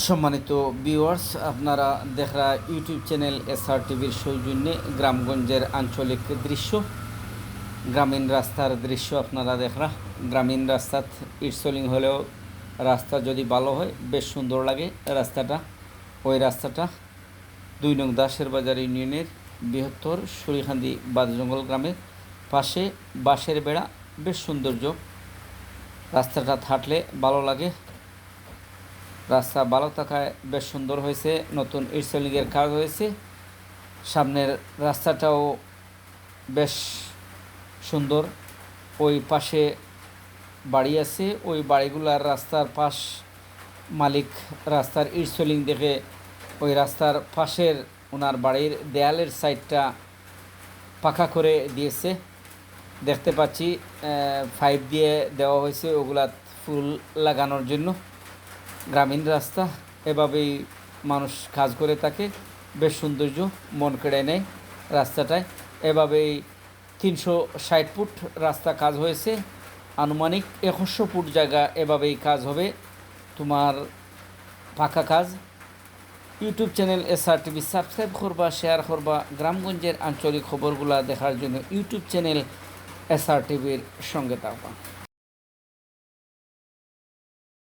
সম্মানিত ভিউয়ার্স আপনারা দেখরা YouTube channel SR টিভির সৌজন্যে গ্রামগঞ্জের আঞ্চলিক দৃশ্য, গ্রামীণ রাস্তার দৃশ্য আপনারা দেখরা। গ্রামীণ রাস্তাত ইটসলিং হলেও রাস্তা যদি ভালো হয়, বেশ সুন্দর লাগে রাস্তাটা। ওই রাস্তাটা দুই নং দাসের বাজার ইউনিয়নের বৃহত্তর সুরিখান্দি বাদজঙ্গল গ্রামের পাশে বাঁশের বেড়া, বেশ সৌন্দর্য। রাস্তাটা থাকলে ভালো লাগে। রাস্তা ভালো থাকায় বেশ সুন্দর হয়েছে, নতুন ইটসলিংয়ের কাজ হয়েছে। সামনের রাস্তাটাও বেশ সুন্দর। ওই পাশে বাড়ি আছে, ওই বাড়িগুলার রাস্তার পাশ মালিক রাস্তার ইটসলিং দেখে ওই রাস্তার পাশের ওনার বাড়ির দেয়ালের সাইডটা পাখা করে দিয়েছে। দেখতে পাচ্ছি ফাইভ দিয়ে দেওয়া হয়েছে ওগুলা ফুল লাগানোর জন্য। গ্রামীণ রাস্তা, এভাবেই মানুষ কাজ করে থাকে, বেশ সৌন্দর্য, মন কেড়ে নেয় রাস্তাটায়। এভাবেই তিনশো ষাট ফুট রাস্তা কাজ হয়েছে, আনুমানিক একশো ফুট জায়গা এভাবেই কাজ হবে তোমার পাকা কাজ। YouTube channel S R TV subscribe করবা, শেয়ার করবা, গ্রামগঞ্জের আঞ্চলিক খবরগুলা দেখার জন্য ইউটিউব চ্যানেল এস আর টিভির সঙ্গে থাকবা।